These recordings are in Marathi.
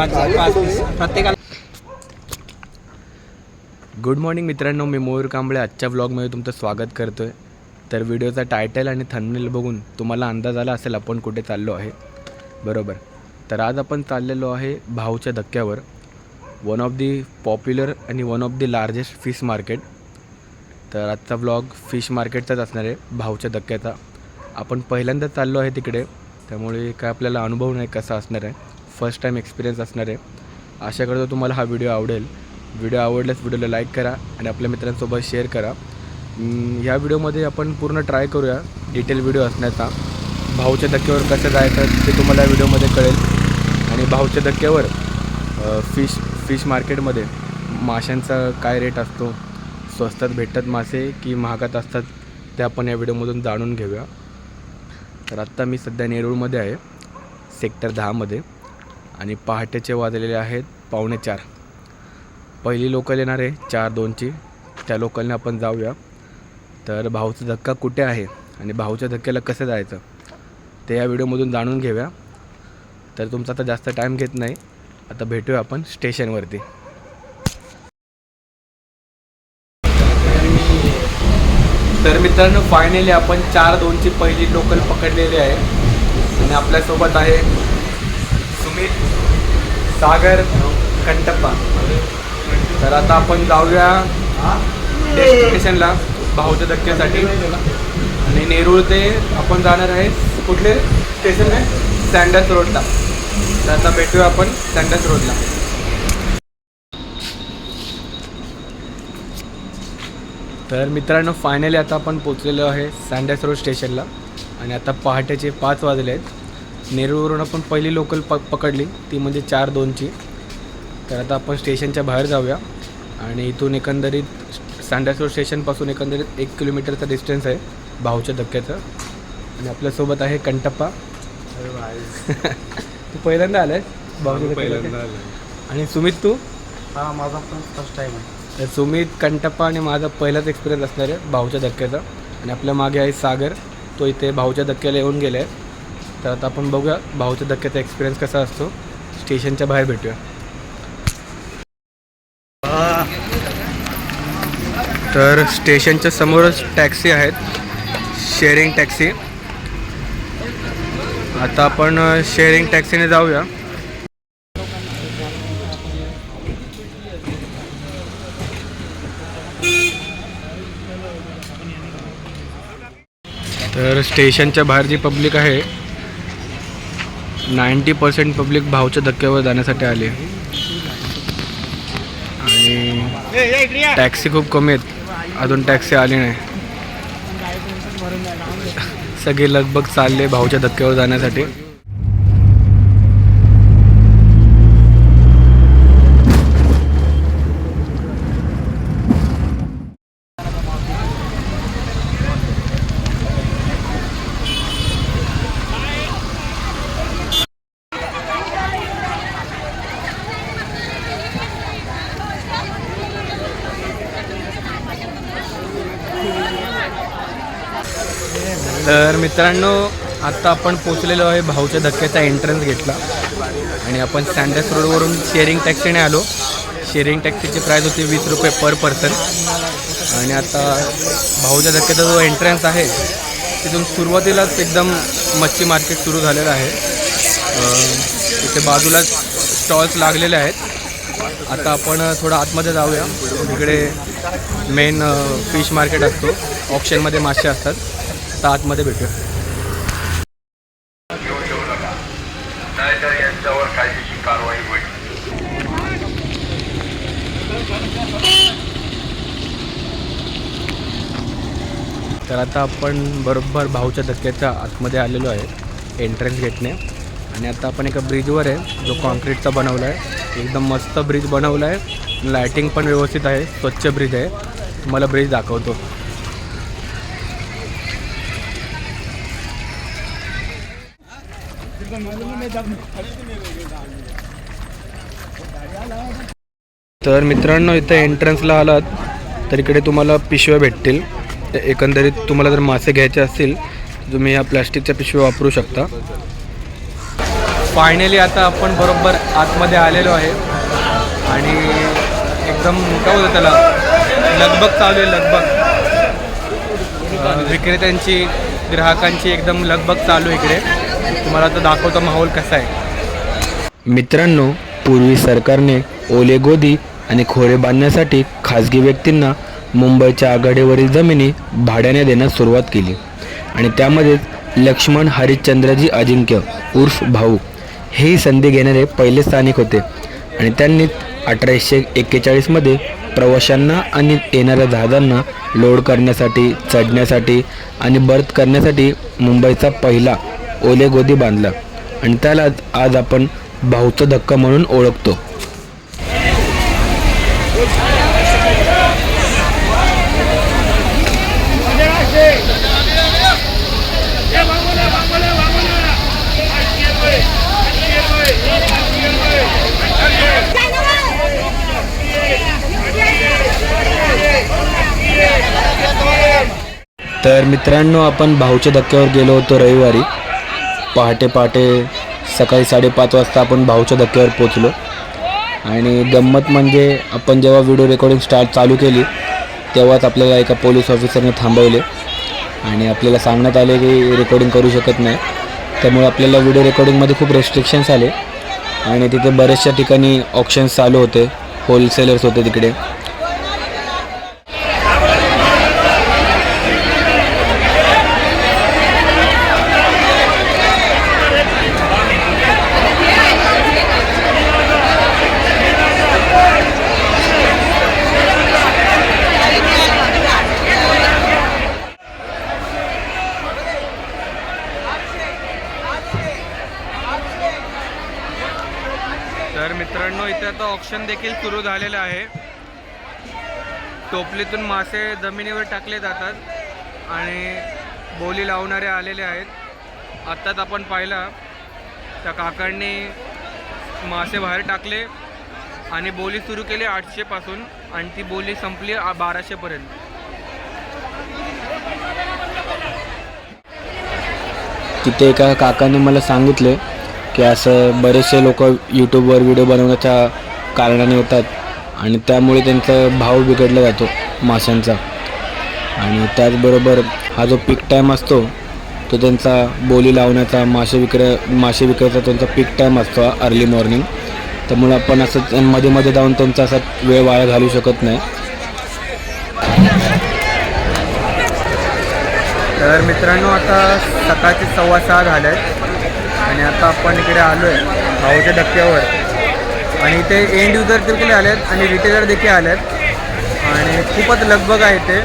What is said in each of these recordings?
पाच पाच प्रत्येकाला गुड मॉर्निंग मित्रांनो मी मयूर कांबळे. आजच्या व्लॉगमध्ये तुमचं स्वागत करतो आहे तर व्हिडिओचा टायटल आणि थंबनेल बघून तुम्हाला अंदाज आला असेल आपण कुठे चाललो आहे. बरोबर. तर आज आपण चाललेलो आहे भाऊच्या धक्क्यावर. वन ऑफ दी पॉप्युलर आणि one of the largest fish market तर आजचा व्लॉग फिश मार्केटचाच असणार आहे भाऊच्या धक्क्याचा. आपण पहिल्यांदा चाललो आहे तिकडे. त्यामुळे काय आपल्याला अनुभव नाही कसा असणार आहे. फर्स्ट टाईम एक्सपिरियन्स असणार आहे. आशा करतो तुम्हाला हा व्हिडिओ आवडेल. व्हिडिओ आवडल्यास व्हिडिओला लाईक करा आणि आपल्या मित्रांसोबत शेअर करा. ह्या व्हिडिओमध्ये आपण पूर्ण ट्राय करूया. डिटेल व्हिडिओ असण्याचा भाऊच्या धक्क्यावर कसं जायचं ते तुम्हाला या व्हिडिओमध्ये कळेल. आणि भाऊच्या धक्क्यावर फिश फिश मार्केटमध्ये माशांचा काय रेट असतो स्वस्तात भेटतात मासे की महागात असतात ते आपण या व्हिडिओमधून जाणून घेऊया. तर आत्ता मी सध्या नेरूळमध्ये आहे सेक्टर दहामध्ये आणि पहाटेचे वाजलेले आहेत पावणे चार. पहिली लोकल येणार आहे चार दोनची. त्या लोकलने आपण जाऊया. तर भाऊचा धक्का कुठे आहे आणि भाऊच्या धक्क्याला कसं जायचं ते या व्हिडिओमधून जाणून घेऊया. तर तुमचा आता जास्त टाईम घेत नाही. आता भेटूया आपण स्टेशनवरती. तर मित्रांनो फायनली आपण चार दोनची पहिली लोकल पकडलेली आहे. आणि आपल्यासोबत आहे सुमित सागर कंटप्पा. तर आता आपण जाऊया डेस्टिनेशनला भाऊच्या धक्क्यासाठी. आणि नेरूळ ते आपण जाणार आहे कुठले? स्टेशन आहे? सँडस रोडला तर आता भेटूया आपण सँडस रोडला तर मित्रांनो फायनली आता आपण पोचलेलो आहे सँडस रोड स्टेशनला आणि आता पहाटेचे पाच वाजले आहेत. नेरूळवरून आपण पहिली लोकल प पकडली. ती म्हणजे चार दोनची तर आता आपण स्टेशनच्या बाहेर जाऊया. आणि इथून एकंदरीत सँडस रोड स्टेशनपासून एकंदरीत एक किलोमीटरचा डिस्टन्स आहे भाऊच्या धक्क्याचं. आणि आपल्यासोबत आहे कंटप्पा. तू पहिल्यांदा आलाय भाऊच्या धक्क्याला आणि सुमित तू? हा माझा पण फर्स्ट टाइम आहे. तर सुमित कंटप्पा आणि माझा पहिलाच एक्सपिरियन्स असणार आहे भाऊच्या धक्क्याचा. आणि आपल्या मागे आहे सागर. तो इथे भाऊच्या धक्क्याला येऊन गेला आहे तर आता आपण बघूया भाऊच्या धक्क्याचा एक्सपिरियन्स कसा असतो. स्टेशनच्या बाहेर भेटूया. तर स्टेशनच्या समोरच टॅक्सी आहेत. शेअरिंग टॅक्सी आता आपण शेअरिंग टॅक्सीने जाऊया. तर स्टेशनच्या बाहेर जी पब्लिक आहे नाईंटी पर्सेंट पब्लिक भाऊच्या धक्क्यावर जाण्यासाठी आली. आणि टॅक्सी खूप कमी आहेत. अजून टॅक्सी आली नाही. सगळे लगबग चालले भाऊच्या धक्क्यावर जाण्यासाठी. तर मित्रांनो आत्ता आपण पोचलेलो आहे भाऊच्या धक्क्याचा एंट्रन्स घेतला. आणि आपण स्टँडर्स रोडवरून शेअरिंग टॅक्सीने आलो. शेअरिंग टॅक्सीची प्राईस होती वीस रुपये पर पर्सन आणि आता भाऊच्या धक्क्याचा जो एंट्रन्स आहे तिथून सुरुवातीलाच एकदम मच्छी मार्केट सुरू झालेलं आहे. तिथे बाजूलाच स्टॉल्स लागलेले आहेत. आता आपण थोडं आतमध्ये जाऊया. तिकडे मेन फिश मार्केट असतो. ऑप्शनमध्ये मासे असतात. तर आतमध्ये भेटूया. तर आता आपण बरोबर भाऊच्या धक्क्याच्या आतमध्ये आलेलो आहे एंट्रन्स गेटने आणि आता आपण एका ब्रिजवर आहे जो कॉन्क्रीटचा बनवला आहे. एकदम मस्त ब्रिज बनवला आहे. लायटिंग पण व्यवस्थित आहे स्वच्छ ब्रिज आहे. तुम्हाला ब्रिज दाखवतो. तर मित्रांनो इथं एंट्रन्सला आलात तर इकडे तुम्हाला पिशव्या भेटतील. एकंदरीत तुम्हाला जर मासे घ्यायचे असतील तुम्ही ह्या प्लॅस्टिकच्या पिशव्या वापरू शकता. फायनली आता आपण बरोबर आतमध्ये आलेलो आहे. आणि एकदम काय होतं त्याला. लगबग चालू आहे लगबग. विक्रेत्यांची ग्राहकांची एकदम लगबग चालू आहे इकडे. तुम्हाला आता दाखवतो माहोल कसा आहे. मित्रांनो पूर्वी सरकारने ओले गोदी आणि खोरे बांधण्यासाठी खाजगी व्यक्तींना मुंबईच्या आघाडीवरील जमिनी भाड्याने देण्यास सुरुवात केली. आणि त्यामध्येच लक्ष्मण हरिश्चंद्रजी अजिंक्य उर्फ भाऊ हेही संधी घेणारे पहिले स्थानिक होते. आणि त्यांनी अठराशे एक्केचाळीसमध्ये प्रवाशांना आणि येणाऱ्या जहाजांना लोड करण्यासाठी चढण्यासाठी आणि बर्थ करण्यासाठी मुंबईचा पहिला ओले गोदी बांधला आणि त्याला आज आपण भाऊचा धक्का म्हणून ओळखतो. तर मित्रांनो आपण भाऊच्या धक्क्यावर गेलो होतो रविवारी. पहाटे पहाटे सकाळी साडेपाच वाजता आपण भाऊच्या धक्क्यावर पोचलो आणि गंमत म्हणजे आपण जेव्हा व्हिडिओ रेकॉर्डिंग स्टार्ट चालू केली तेव्हाच आपल्याला एका पोलीस ऑफिसरने थांबवले. आणि आपल्याला सांगण्यात आले की रेकॉर्डिंग करू शकत नाही. त्यामुळे आपल्याला व्हिडिओ रेकॉर्डिंगमध्ये खूप रेस्ट्रिक्शन्स आले. आणि तिथे बऱ्याचशा ठिकाणी ऑप्शन्स चालू होते. होलसेलर्स होते तिकडे तर मित्रांनो इथे आता ऑप्शन देखील सुरू झालेलं आहे. टोपलीतून मासे जमिनीवर टाकले जातात आणि बोली लावणारे आलेले आहेत. आत्ताच आपण पाहिला त्या काकांनी मासे बाहेर टाकले आणि बोली सुरू केली आठशेपासून आणि ती बोली संपली बाराशेपर्यंत तिथे एका काकाने मला सांगितले की असं बरेचसे लोक यूट्यूबवर व्हिडिओ बनवण्याच्या कारणाने होतात आणि त्यामुळे त्यांचा भाव बिघडला जातो माशांचा. आणि त्याचबरोबर हा जो पीक टाईम असतो तो त्यांचा बोली लावण्याचा मासे विक्रे मासे विक्रेचा त्यांचा पीक टाईम असतो अर्ली मॉर्निंग त्यामुळे आपण असं मध्ये मध्ये जाऊन त्यांचा असा वेळ वाया घालू शकत नाही. तर मित्रांनो आता सकाळचे सव्वा सहा झाले आहेत आणि आता आपण इकडे आलो आहे भाऊच्या धक्क्यावर आणि इथे एंड युजर देखील आले आहेत आणि रिटेलर देखील आले आहेत आणि खूपच लगबग आहे ते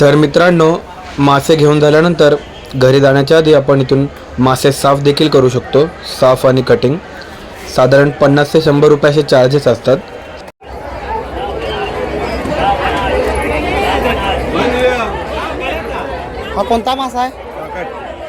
तर मित्रांनो मासे घेऊन झाल्यानंतर घरी जाण्याच्या आधी आपण इथून मासे साफ देखील करू शकतो साफ आणि कटिंग साधारण पन्नास ते शंभर रुपयाचे चार्जेस असतात. हा कोणता मासा आहे?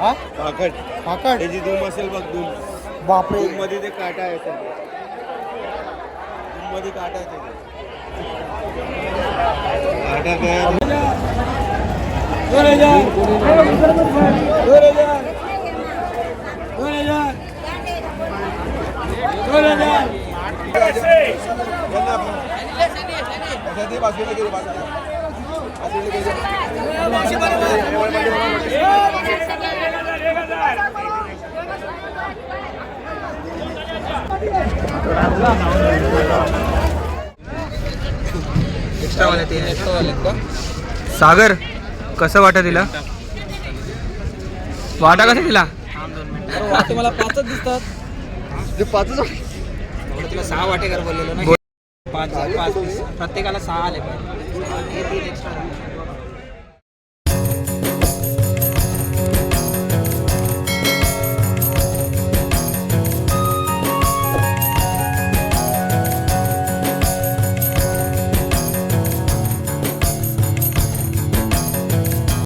हा? काकड फाकड त्याची धूम असेल बघ धूम बापरे. धूममध्ये ते काटा आहे धूममध्ये काटा आहे त्याचे. काटा काय? एक्स्ट्रावाले सागर कसं वाटत तिला? वाटा कसं तिला? वाटे मला पाचच दिसतात. पाचच तुला सहा वाटेकर बोललेलो ना. पाच पाच piece. प्रत्येकाला सहा आले पाहिजे